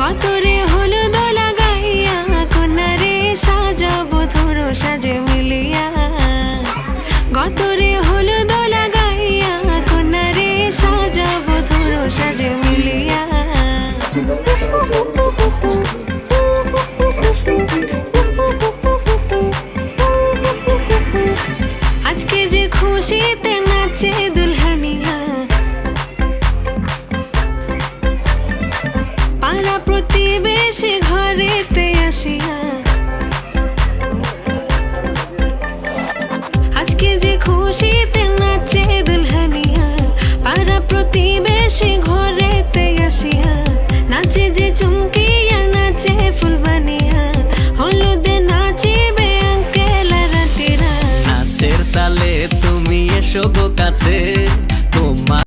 গতরে হলো দোলা গাইয়া কন্যারে সাজাবো ধরো সাজে মিলিয়া। গতরে হলো খুশিতে নাচে দুলহানিয়া। পাড়া প্রতিবেশী ঘরেতে আসিয়া। আজকে যে খুশিতে নাচে দুলহানিয়া, পাড়া প্রতিবেশী ঘরেতে আসিয়া। নাচে যে চুমকিয়া, নাচে ফুলবানিয়া, হলুদে নাচিবে আঙ্কেল রাতিরা তালে তুমি তুমি এসো গো কাছে তোমার